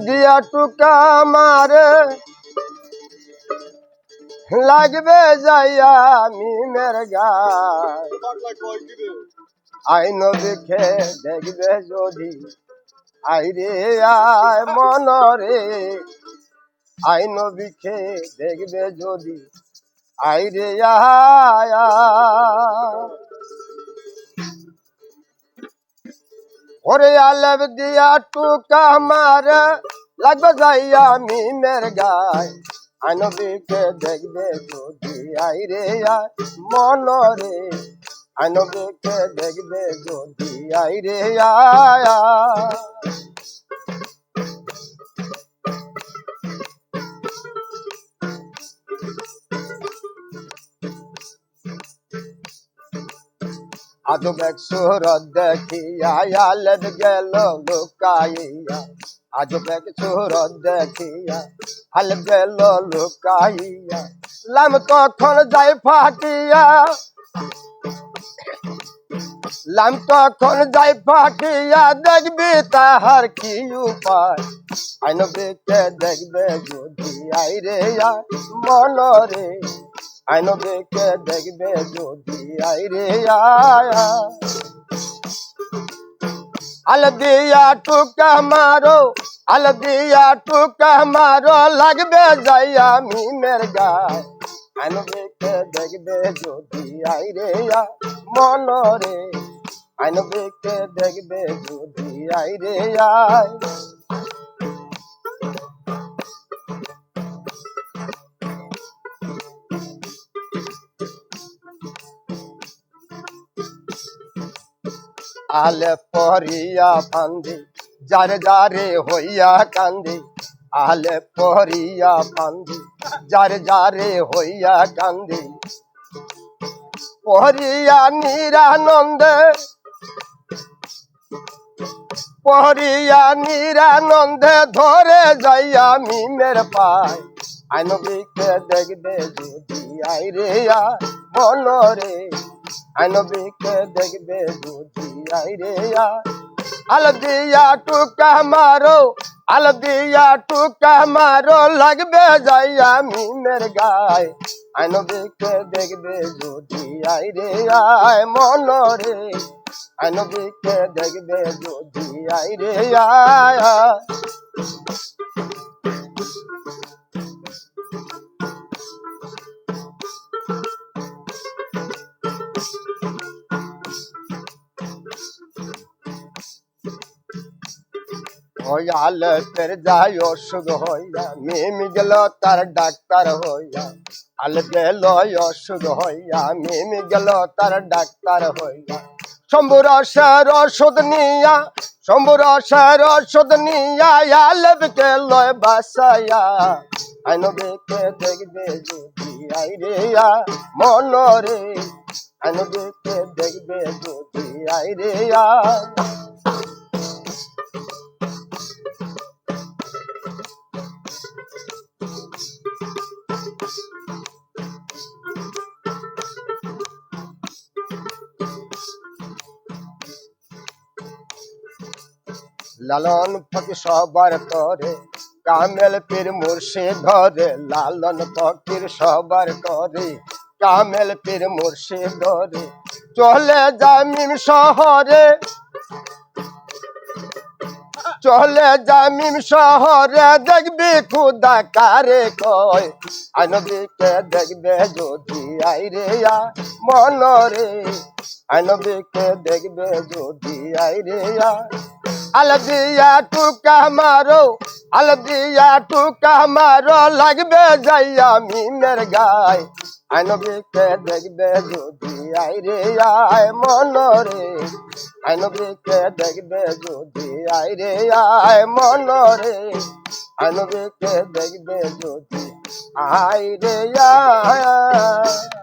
দিয়া টুকা মারে। লাগবে যাইয়া মিমের গায়। আইন দেখে দেখবে যদি। আইরে, আয় মনরে আইন বিখে দেখবে যদি। আইরে আয়। ওরে আলব দিয়া টুকা মার লাগবে যাইয়া মিমের গায় আইন বিখে দেখবে যদি আইরে আয় মন রে বিখে দেখবে যদি আইরে আয় আজব এক সুরত দেখিয়া আলব গেল লুকাইয়া। আজব এক সুরত দেখিয়া আলব গেল লুকাইয়া। লাম তখন যাই ফাটিয়া। লাম তখন যাই ফাটিয়া, দেখবি তাহার কি উপায়? আইন বেকে দেখবে যদি আইরে মনরে। আইন বেকে দেখবে যদি আইরে আল দিয়া টুকা মারো, আল দিয়া টুকা মারো, লাগবে যাইয়া মিমের গায়। আইন বেকে দেখবে যদি আইরে মনরে আইন বেকে দেখবে যদি আইরে আয়। আলে পরিয়া ফান্দি, যারে যারে হইয়া কান্দি। আলে পরিয়া ফান্দি, যারে যারে হইয়া কান্দি। পরিয়া নিরানন্দে পরিয়া নিরানন্দে ধরে যাইয়া মিমের পায়। আইনবিকে দেখবে যদি আইরে মনরে আইনবিকে দেখবে যদি আইরে আল দিয়া টুকা মারো আলদিয়া টুকা মারো, লাগবে যাই আমি মের গায়। আইনবিকে দেখবে যদি আইরে আয় মনরে আইনবিকে দেখবে যদি আইরে আয়। হইয়াল ফের যাই অসুখ হইয়া। মিম গেল তার ডাক্তার হইয়া। আল গেল অসুখ হইয়া। মিম গেল তার ডাক্তার হইয়া। শম্ভুর রসের ওষুধ নিয়া শম্ভুর রসের ওষুধ নিয়া আলবকে লয় বাসায়া। আইনবেকে দেখবে যদি আইরে মনরে আইনবেকে দেখবে যদি আইরে লালন ফকি সবার তরে কামেল পীর মুর্শিদ ধরে, লালন ফকির সবার করে, কামেল পীর মুর্শিদ ধরে, চলে জামিম শহরে। চলে জামিম শহরে দেখবি খুদা কারে কয়, আনবিকে দেখবে যদি আইরে মনরে। আনবিকে দেখবে যদি আইরে আলদিয়া টুকা মারো আলদিয়া টুকা মারো, লাগবে যাইয়া মিমের গায়। আইনবিকে দেখবে যদি আইরে আয় মনরে আইনবিকে দেখবে যদি আইরে আয় মনরে আইনবিকে দেখবে যদি আইরে আয়।